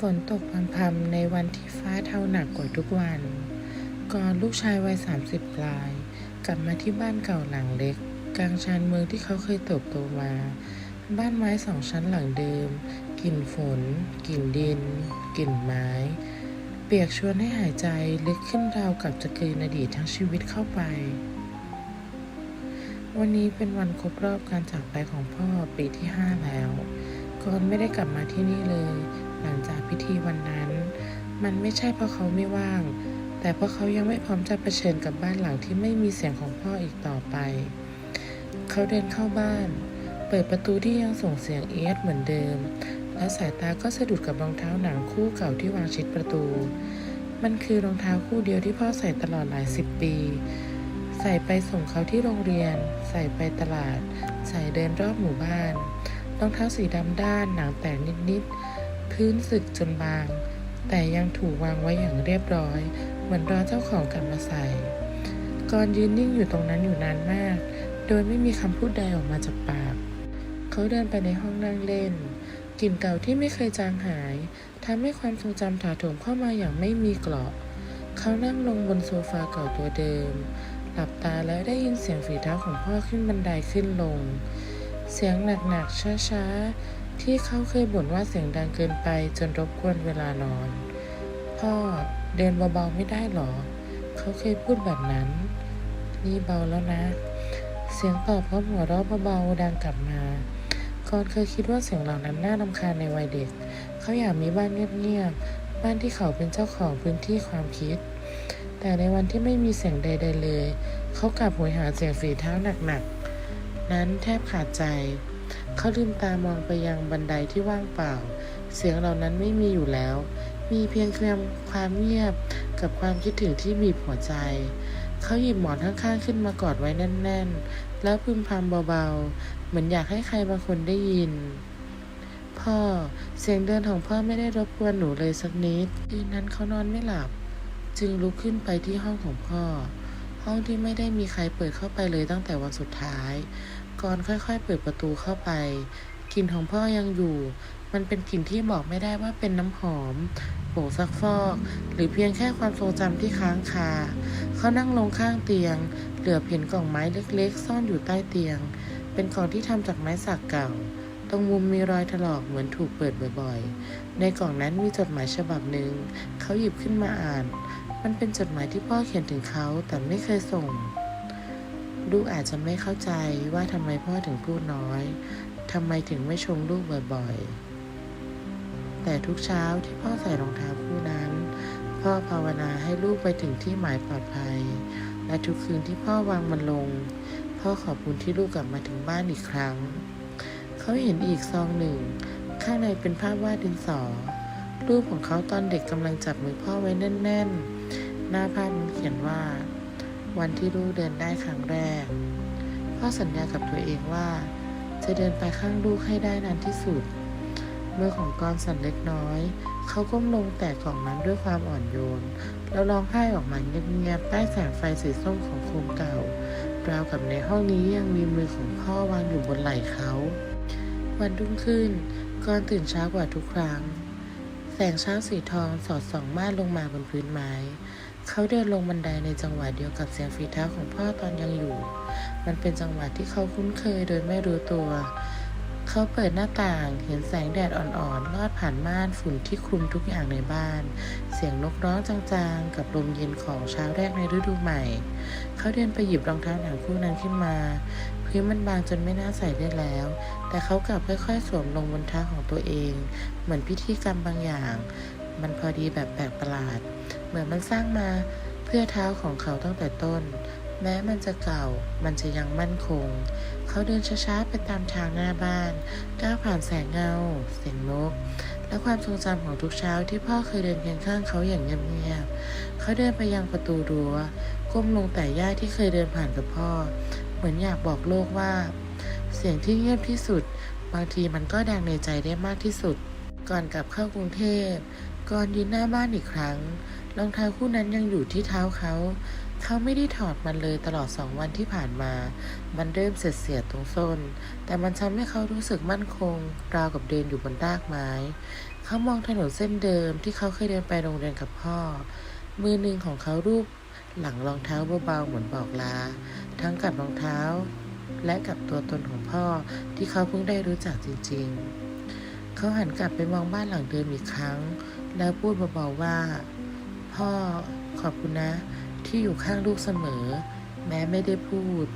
ฝนตกพรำๆในวันที่ฟ้าเท่าหนักกว่าทุกวัน ก่อนลูกชายวัยสามสิบปลาย กลับมาที่บ้านเก่าหลังเล็ก กลางชานเมืองที่เขาเคยเติบโตมา บ้านไม้สองชั้นหลังเดิม กลิ่นฝน กลิ่นดิน กลิ่นไม้ เปียกชวนให้หายใจลึกขึ้นราวกับจะกลืนอดีตทั้งชีวิตเข้าไป วันนี้เป็นวันครบรอบการจากไปของพ่อปีที่ห้าแล้วก่อนไม่ได้กลับมาที่นี่เลย หลังจากพิธีวันนั้น มันไม่ใช่เพราะเขาไม่ว่าง แต่เพราะเขายังไม่พร้อมจะเผชิญกับบ้านหลังที่ไม่มีเสียงของพ่ออีกต่อไป เขาเดินเข้าบ้าน เปิดประตูที่ยังส่งเสียงเอียดเหมือนเดิม แล้วสายตาก็สะดุดกับรองเท้าหนังคู่เก่าที่วางชิดประตู มันคือรองเท้าคู่เดียวที่พ่อใส่ตลอดหลายสิบปีใส่ไปส่งเขาที่โรงเรียน ใส่ไปตลาด ใส่เดินรอบหมู่บ้าน รองเท้าสีดำด้านหนังแตกนิด ๆ พื้นสึกจนบาง แต่ยังถูกวางไว้อย่างเรียบร้อย เหมือนรอเจ้าของกลับมาใส่ก่อนยืนนิ่งอยู่ตรงนั้นอยู่นานมาก โดยไม่มีคำพูดใดออกมาจากปาก เขาเดินไปในห้องนั่งเล่น กลิ่นเก่าที่ไม่เคยจางหายทำให้ความทรงจำถาโถมเข้ามาอย่างไม่มีเกราะ เขานั่งลงบนโซฟาเก่าตัวเดิม หลับตาแล้วได้ยินเสียงฝีเท้าของพ่อขึ้นบันไดขึ้นลง เสียงหนักๆช้าๆ ที่เขาเคยบ่นว่าเสียงดังเกินไปจนรบกวนเวลานอน พ่อเดินเบาๆไม่ได้หรอ เขาเคยพูดแบบนั้น นี่เบาแล้วนะ เสียงตอบพร้อมหัวเราะเบาๆดังกลับมาก่อนเคยคิดว่าเสียงเหล่านั้นน่ารำคาญในวัยเด็ก เขาอยากมีบ้านเงียบๆ บ้านที่เขาเป็นเจ้าของพื้นที่ความคิด แต่ในวันที่ไม่มีเสียงใด ๆ เลย เขากลับหวยหาเสียงฝีเท้าหนักๆ นั้นแทบขาดใจ เขาลืมตามองไปยังบันไดที่ว่างเปล่า เสียงเหล่านั้นไม่มีอยู่แล้ว มีเพียงความความเงียบกับความคิดถึงที่บีบหัวใจ เขาหยิบหมอนข้างๆขึ้นมากอดไว้แน่นๆ แล้วพึมพำเบาๆ เหมือนอยากให้ใครบางคนได้ยิน พ่อ เสียงเดินของพ่อไม่ได้รบกวนหนูเลยสักนิดคืนนั้นเขานอนไม่หลับ จึงลุกขึ้นไปที่ห้องของพ่อ ห้องที่ไม่ได้มีใครเปิดเข้าไปเลยตั้งแต่วันสุดท้าย ก่อนค่อยๆ เปิดประตูเข้าไป กลิ่นของพ่อยังอยู่ มันเป็นกลิ่นที่บอกไม่ได้ว่าเป็นน้ำหอมโผงซักฟอก หรือเพียงแค่ความทรงจำที่ค้างคา เขานั่งลงข้างเตียง เหลือเห็นกล่องไม้เล็กๆ ซ่อนอยู่ใต้เตียง เป็นกล่องที่ทำจากไม้สักเก่า ตรงมุมมีรอยถลอกเหมือนถูกเปิดบ่อยๆ ในกล่องนั้นมีจดหมายฉบับหนึ่ง เขาหยิบขึ้นมาอ่าน มันเป็นจดหมายที่พ่อเขียนถึงเขาแต่ไม่เคยส่ง ลูกอาจจะไม่เข้าใจว่าทำไมพ่อถึงพูดน้อยทำไมถึงไม่ชมลูกบ่อยๆ แต่ทุกเช้าที่พ่อใส่รองเท้าคู่นั้น พ่อภาวนาให้ลูกไปถึงที่หมายปลอดภัย และทุกคืนที่พ่อวางมันลง พ่อขอบคุณที่ลูกกลับมาถึงบ้านอีกครั้ง เขาเห็นอีกซองหนึ่ง ข้างในเป็นภาพวาดดินสอ รูปของเขาตอนเด็กกำลังจับมือพ่อไว้แน่น ๆ หน้าภาพมันเขียนว่า วันที่ลูกเดินได้ครั้งแรกพ่อสัญญากับตัวเองว่า จะเดินไปข้างลูกให้ได้นานที่สุด เมื่อของกรสั่นเล็กน้อย เขาก้มลงแตะกล่องนั้นด้วยความอ่อนโยน แล้วร้องไห้ออกมาเงียบๆใต้แสงไฟสีส้มของโคมเก่า ราวกับในห้องนี้ยังมีมือของพ่อวางอยู่บนไหล่เขา วันรุ่งขึ้นกรตื่นเช้ากว่าทุกครั้ง แสงเช้าสีทองสอดส่องม่านลงมาบนพื้นไม้ เขาเดินลงบันไดในจังหวะเดียวกับเสียงฝีเท้าของพ่อตอนยังอยู่ มันเป็นจังหวะที่เขาคุ้นเคยโดยไม่รู้ตัว เขาเปิดหน้าต่าง เห็นแสงแดดอ่อนๆ ลอดผ่านม่านฝุ่นที่คลุมทุกอย่างในบ้าน เสียงนกร้องจางๆ กับลมเย็นของเช้าแรกในฤดูใหม่ เขาเดินไปหยิบรองเท้าหนังคู่นั้นขึ้นมา พื้นมันบางจนไม่น่าใส่ได้แล้ว แต่เขากลับค่อยๆ สวมลงบนเท้าของตัวเอง เหมือนพิธีกรรมบางอย่าง มันพอดีแบบแปลกประหลาด เหมือนมันสร้างมาเพื่อเท้าของเขาตั้งแต่ต้น แม้มันจะเก่า มันจะยังมั่นคง เขาเดินช้าๆไปตามทางหน้าบ้าน ก้าวผ่านแสงเงา เสียงนก และความทรงจำของทุกเช้าที่พ่อเคยเดินเคียงข้างเขาอย่างเงียบๆเขาเดินไปยังประตูรั้วก้มลงแต่หญ้าที่เคยเดินผ่านกับพ่อ เหมือนอยากบอกโลกว่า เสียงที่เงียบที่สุด บางทีมันก็ดังในใจได้มากที่สุด ก่อนกลับเข้ากรุงเทพ ก่อนยืนหน้าบ้านอีกครั้ง รองเท้าคู่นั้นยังอยู่ที่เท้าเขา เขาไม่ได้ถอดมันเลยตลอดสองวันที่ผ่านมา มันเริ่มเสียดเสียดตรงส้น แต่มันทำให้เขารู้สึกมั่นคง ราวกับเดินอยู่บนรากไม้ เขามองถนนเส้นเดิมที่เขาเคยเดินไปโรงเรียนกับพ่อ มือหนึ่งของเขารูปหลังรองเท้าเบาๆเหมือนบอกลา ทั้งกับรองเท้า และกับตัวตนของพ่อที่เขาเพิ่งได้รู้จักจริง ๆ เขาหันกลับไปมองบ้านหลังเดิมอีกครั้ง แล้วพูดเบาๆว่า พ่อขอบคุณนะ ที่อยู่ข้างลูกเสมอ แม้ไม่ได้พูด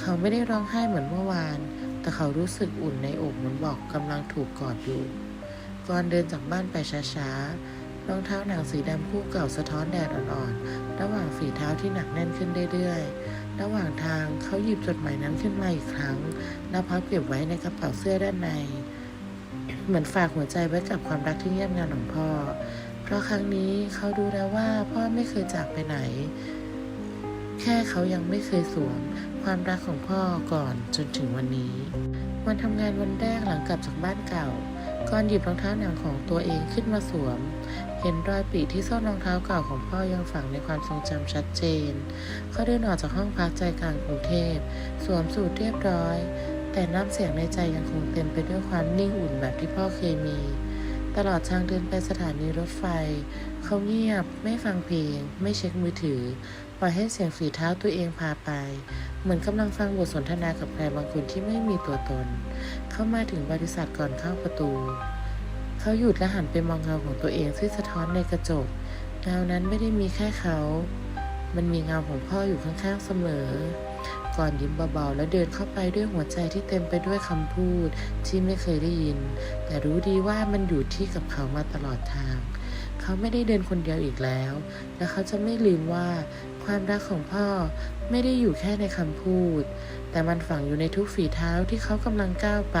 เขาไม่ได้ร้องไห้เหมือนเมื่อวาน แต่เขารู้สึกอุ่นในอกเหมือนบอกกำลังถูกกอดอยู่ก่อนเดินจากบ้านไปช้าๆ รองเท้าหนังสีดำคู่เก่าสะท้อนแดดอ่อนๆ ระหว่างฝีเท้าที่หนักแน่นขึ้นเรื่อยๆ ระหว่างทางเขาหยิบจดหมายนั้นขึ้นมาอีกครั้ง แล้วพับเก็บไว้ในกระเป๋าเสื้อด้านใน เหมือนฝากหัวใจไว้กับความรักที่เงียบงันของพ่อ เพราะครั้งนี้เขารู้แล้วว่าพ่อไม่เคยจากไปไหน แค่เขายังไม่เคยสวมความรักของพ่อก่อนจนถึงวันนี้ วันทำงานวันแรกหลังกลับจากบ้านเก่าก่อนหยิบรองเท้าหนังของตัวเองขึ้นมาสวม เห็นรอยปีที่ส้นรองเท้าเก่าของพ่อยังฝังในความทรงจำชัดเจน เขาเดินออกจากห้องพักใจกลางกรุงเทพ สวมสูทเรียบร้อย แต่น้ำเสียงในใจยังคงเต็มไปด้วยความนิ่งอุ่นแบบที่พ่อเคยมี ตลอดทางเดินไปสถานีรถไฟ เขาเงียบไม่ฟังเพลง ไม่เช็คมือถือ ปล่อยให้เสียงฝีเท้าตัวเองพาไป เหมือนกำลังฟังบทสนทนากับใครบางคนที่ไม่มีตัวตน เข้ามาถึงบริษัทก่อนเข้าประตู เขาหยุดและหันไปมองเงาของตัวเองที่สะท้อนในกระจกเงานั้นไม่ได้มีแค่เขา มันมีเงาของพ่ออยู่ข้างๆเสมอ ก่อนยิ้มเบาๆ แล้วเดินเข้าไปด้วยหัวใจที่เต็มไปด้วยคำพูดที่ไม่เคยได้ยิน แต่รู้ดีว่ามันอยู่ที่กับเขามาตลอดทาง เขาไม่ได้เดินคนเดียวอีกแล้ว และเขาจะไม่ลืมว่าความรักของพ่อไม่ได้อยู่แค่ในคำพูด แต่มันฝังอยู่ในทุกฝีเท้าที่เขากำลังก้าวไป